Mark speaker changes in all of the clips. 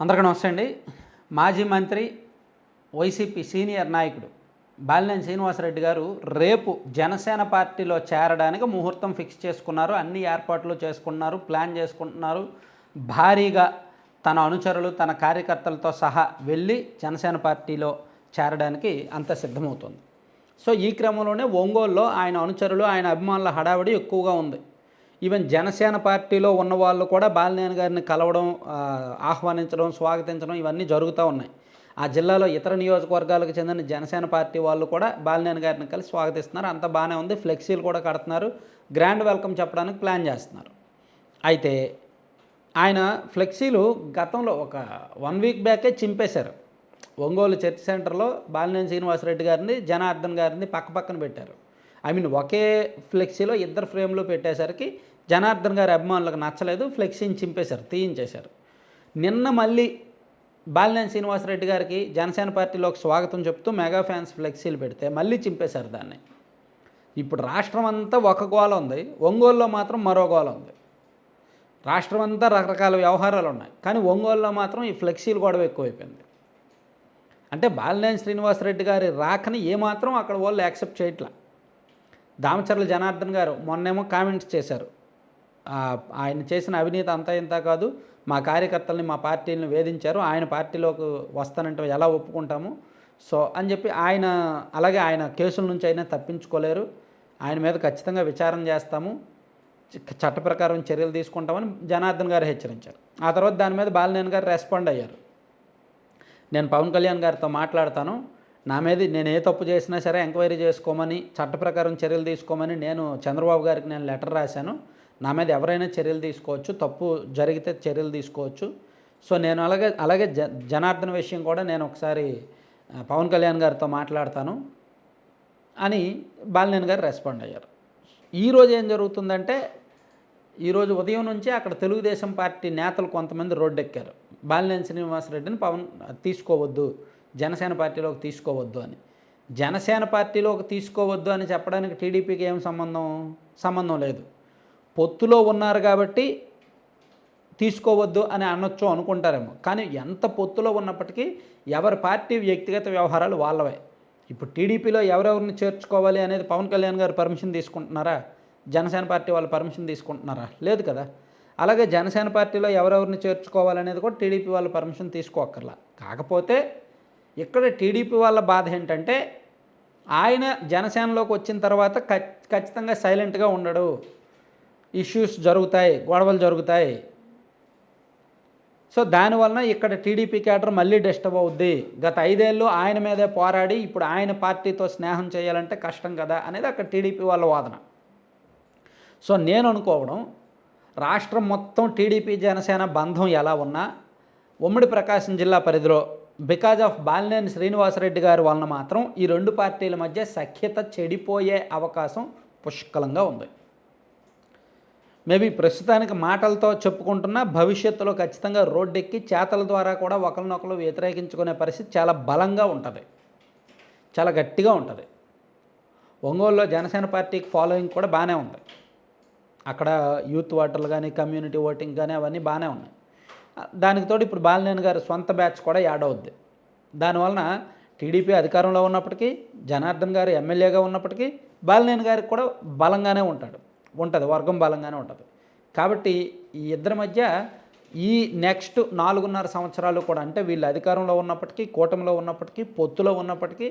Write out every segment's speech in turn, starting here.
Speaker 1: అందరికీ నమస్తే అండి. మాజీ మంత్రి వైసీపీ సీనియర్ నాయకుడు బాలినేని శ్రీనివాసరెడ్డి గారు రేపు జనసేన పార్టీలో చేరడానికి ముహూర్తం ఫిక్స్ చేసుకున్నారు. అన్ని ఏర్పాట్లు చేసుకున్నారు ప్లాన్ చేసుకుంటున్నారు. భారీగా తన అనుచరులు తన కార్యకర్తలతో సహా వెళ్ళి జనసేన పార్టీలో చేరడానికి అంత సిద్ధమవుతుంది. సో ఈ క్రమంలోనే ఒంగోలులో ఆయన అనుచరులు ఆయన అభిమానుల హడావిడి ఎక్కువగా ఉంది. ఈవెన్ జనసేన పార్టీలో ఉన్న వాళ్ళు కూడా బాలినేని గారిని కలవడం ఆహ్వానించడం స్వాగతించడం ఇవన్నీ జరుగుతూ ఉన్నాయి. ఆ జిల్లాలో ఇతర నియోజకవర్గాలకు చెందిన జనసేన పార్టీ వాళ్ళు కూడా బాలినేని గారిని కలిసి స్వాగతిస్తున్నారు. అంత బాగానే ఉంది. ఫ్లెక్సీలు కూడా కడుతున్నారు. గ్రాండ్ వెల్కమ్ చెప్పడానికి ప్లాన్ చేస్తున్నారు. అయితే ఆయన ఫ్లెక్సీలు గతంలో ఒక వన్ వీక్ బ్యాకే చింపేశారు. ఒంగోలు చర్చ్ సెంటర్లో బాలినేని శ్రీనివాసరెడ్డి గారిని జనార్దన్ గారిని పక్క పక్కన పెట్టారు. ఐ మీన్ ఒకే ఫ్లెక్సీలో ఇద్దరు ఫ్రేమ్లో పెట్టేసరికి జనార్దన్ గారి అభిమానులకు నచ్చలేదు ఫ్లెక్సీని చింపేశారు తీయించేశారు. నిన్న మళ్ళీ బాలినేని శ్రీనివాసరెడ్డి గారికి జనసేన పార్టీలోకి స్వాగతం చెప్తూ మెగా ఫ్యాన్స్ ఫ్లెక్సీలు పెడితే మళ్ళీ చింపేశారు దాన్ని. ఇప్పుడు రాష్ట్రం అంతా ఒక గోల ఉంది ఒంగోలులో మాత్రం మరో గోల ఉంది. రాష్ట్రం అంతా రకరకాల వ్యవహారాలు ఉన్నాయి కానీ ఒంగోలులో మాత్రం ఈ ఫ్లెక్సీలు గొడవ ఎక్కువైపోయింది. అంటే బాలినేని శ్రీనివాసరెడ్డి గారి రాకని ఏమాత్రం అక్కడ వాళ్ళు యాక్సెప్ట్ చేయట్లా. దామచర్ల జనార్దన్ గారు మొన్నేమో కామెంట్స్ చేశారు ఆయన చేసిన అవినీతి అంతా ఇంత కాదు మా కార్యకర్తల్ని మా పార్టీని వేధించారు. ఆయన పార్టీలోకి వస్తానంటే ఎలా ఒప్పుకుంటాము? సో అని చెప్పి ఆయన అలాగే ఆయన కేసుల నుంచి అయినా తప్పించుకోలేరు. ఆయన మీద ఖచ్చితంగా విచారణ చేస్తాము. చట్ట ప్రకారం చర్యలు తీసుకుంటామని జనార్దన్ గారు హెచ్చరించారు. ఆ తర్వాత దాని మీద బాలినేని గారు రెస్పాండ్ అయ్యారు. నేను పవన్ కళ్యాణ్ గారితో మాట్లాడతాను. నా మీద నేను ఏ తప్పు చేసినా సరే ఎంక్వైరీ చేసుకోమని చట్ట ప్రకారం చర్యలు తీసుకోమని నేను చంద్రబాబు గారికి నేను లెటర్ రాశాను. నా మీద ఎవరైనా చర్యలు తీసుకోవచ్చు తప్పు జరిగితే చర్యలు తీసుకోవచ్చు. సో నేను అలాగే అలాగే జ జనార్దన్ విషయం కూడా నేను ఒకసారి పవన్ కళ్యాణ్ గారితో మాట్లాడతాను అని బాలినేని గారు రెస్పాండ్ అయ్యారు. ఈరోజు ఏం జరుగుతుందంటే ఈరోజు ఉదయం నుంచి అక్కడ తెలుగుదేశం పార్టీ నేతలు కొంతమంది రోడ్డెక్కారు. బాలినేని శ్రీనివాసరెడ్డిని పవన్ తీసుకోవద్దు జనసేన పార్టీలోకి తీసుకోవద్దు అని. జనసేన పార్టీలోకి తీసుకోవద్దు అని చెప్పడానికి టీడీపీకి ఏం సంబంధం? సంబంధం లేదు. పొత్తులో ఉన్నారు కాబట్టి తీసుకోవద్దు అని అనొచ్చు అనుకుంటారేమో. కానీ ఎంత పొత్తులో ఉన్నప్పటికీ ఎవరి పార్టీ వ్యక్తిగత వ్యవహారాలు వాళ్ళవే. ఇప్పుడు టీడీపీలో ఎవరెవరిని చేర్చుకోవాలి అనేది పవన్ కళ్యాణ్ గారు పర్మిషన్ తీసుకుంటున్నారా? జనసేన పార్టీ వాళ్ళు పర్మిషన్ తీసుకుంటున్నారా? లేదు కదా. అలాగే జనసేన పార్టీలో ఎవరెవరిని చేర్చుకోవాలనేది కూడా టీడీపీ వాళ్ళు పర్మిషన్ తీసుకోక్కర్లా. కాకపోతే ఇక్కడ టీడీపీ వాళ్ళ బాధ ఏంటంటే ఆయన జనసేనలోకి వచ్చిన తర్వాత ఖచ్చితంగా సైలెంట్గా ఉండడు. ఇష్యూస్ జరుగుతాయి గొడవలు జరుగుతాయి. సో దానివలన ఇక్కడ టీడీపీ క్యాడర్ మళ్ళీ డిస్టర్బ్ అవుద్ది. గత ఐదేళ్ళు ఆయన మీదే పోరాడి ఇప్పుడు ఆయన పార్టీతో స్నేహం చేయాలంటే కష్టం కదా అనేది అక్కడ టీడీపీ వాళ్ళ వాదన. సో నేను అనుకోవడం రాష్ట్రం మొత్తం టీడీపీ జనసేన బంధం ఎలా ఉన్నా ఉమ్మడి ప్రకాశం జిల్లా పరిధిలో బికాజ్ ఆఫ్ బాలినేని శ్రీనివాసరెడ్డి గారి వలన మాత్రం ఈ రెండు పార్టీల మధ్య సఖ్యత చెడిపోయే అవకాశం పుష్కలంగా ఉంది. మేబీ ప్రస్తుతానికి మాటలతో చెప్పుకుంటున్నా భవిష్యత్తులో ఖచ్చితంగా రోడ్డెక్కి చేతల ద్వారా కూడా ఒకరినొకరు వ్యతిరేకించుకునే పరిస్థితి చాలా బలంగా ఉంటుంది. చాలా గట్టిగా ఉంటుంది. ఒంగోలులో జనసేన పార్టీకి ఫాలోయింగ్ కూడా బాగానే ఉంది. అక్కడ యూత్ ఓటర్లు కానీ కమ్యూనిటీ ఓటింగ్ కానీ అవన్నీ బాగానే ఉన్నాయి. దానికి తోడు ఇప్పుడు బాలినేని గారి సొంత బ్యాచ్ కూడా యాడ్ అవుద్ది. దానివలన టీడీపీ అధికారంలో ఉన్నప్పటికీ జనార్దన్ గారు ఎమ్మెల్యేగా ఉన్నప్పటికీ బాలినేని గారికి కూడా బలంగానే ఉంటాడు. ఉంటుంది వర్గం బలంగానే ఉంటుంది. కాబట్టి ఈ ఇద్దరి మధ్య ఈ నెక్స్ట్ నాలుగున్నర సంవత్సరాలు కూడా అంటే వీళ్ళు అధికారంలో ఉన్నప్పటికీ కూటమిలో ఉన్నప్పటికీ పొత్తులో ఉన్నప్పటికీ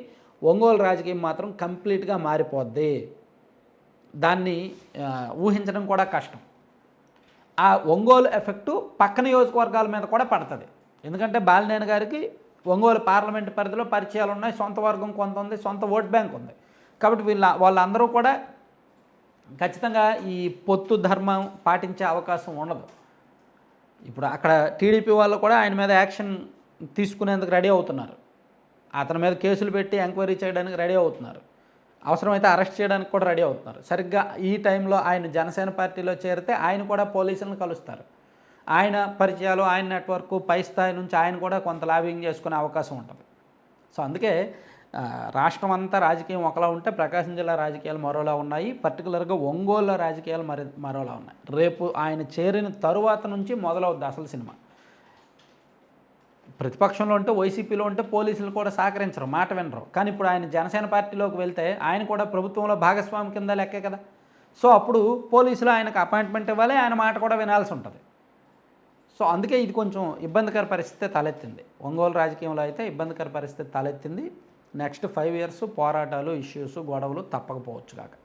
Speaker 1: ఒంగోలు రాజకీయం మాత్రం కంప్లీట్గా మారిపోద్ది. దాన్ని ఊహించడం కూడా కష్టం. ఆ ఒంగోలు ఎఫెక్టు పక్క నియోజకవర్గాల మీద కూడా పడుతుంది. ఎందుకంటే బాలినేని గారికి ఒంగోలు పార్లమెంట్ పరిధిలో పరిచయాలు ఉన్నాయి సొంత వర్గం కొంత ఉంది సొంత ఓట్ బ్యాంక్ ఉంది. కాబట్టి వీళ్ళ వాళ్ళందరూ కూడా ఖచ్చితంగా ఈ పొత్తు ధర్మం పాటించే అవకాశం ఉండదు. ఇప్పుడు అక్కడ టీడీపీ వాళ్ళు కూడా ఆయన మీద యాక్షన్ తీసుకునేందుకు రెడీ అవుతున్నారు. అతని మీద కేసులు పెట్టి ఎంక్వైరీ చేయడానికి రెడీ అవుతున్నారు. అవసరమైతే అరెస్ట్ చేయడానికి కూడా రెడీ అవుతున్నారు. సరిగ్గా ఈ టైంలో ఆయన జనసేన పార్టీలో చేరితే ఆయన కూడా పోలీసులను కలుస్తారు. ఆయన పరిచయాలు ఆయన నెట్వర్క్ పై స్థాయి నుంచి ఆయన కూడా కొంత లాబింగ్ చేసుకునే అవకాశం ఉంటుంది. సో అందుకే రాష్ట్రం అంతా రాజకీయం ఒకలా ఉంటే ప్రకాశం జిల్లా రాజకీయాలు మరోలా ఉన్నాయి. పర్టికులర్గా ఒంగోలులో రాజకీయాలు మరి మరోలా ఉన్నాయి. రేపు ఆయన చేరిన తరువాత నుంచి మొదలవుద్ది అసలు సినిమా. ప్రతిపక్షంలో ఉంటే వైసీపీలో ఉంటే పోలీసులు కూడా సహకరించరు మాట వినరు. కానీ ఇప్పుడు ఆయన జనసేన పార్టీలోకి వెళ్తే ఆయన కూడా ప్రభుత్వంలో భాగస్వామి కింద లెక్కే కదా. సో అప్పుడు పోలీసులు ఆయనకు అపాయింట్మెంట్ ఇవ్వాలి ఆయన మాట కూడా వినాల్సి ఉంటుంది. సో అందుకే ఇది కొంచెం ఇబ్బందికర పరిస్థితి తలెత్తింది. ఒంగోలు రాజకీయంలో అయితే ఇబ్బందికర పరిస్థితి తలెత్తింది. నెక్స్ట్ ఫైవ్ ఇయర్స్ పోరాటాలు ఇష్యూస్ గొడవలు తప్పకపోవచ్చు కాక.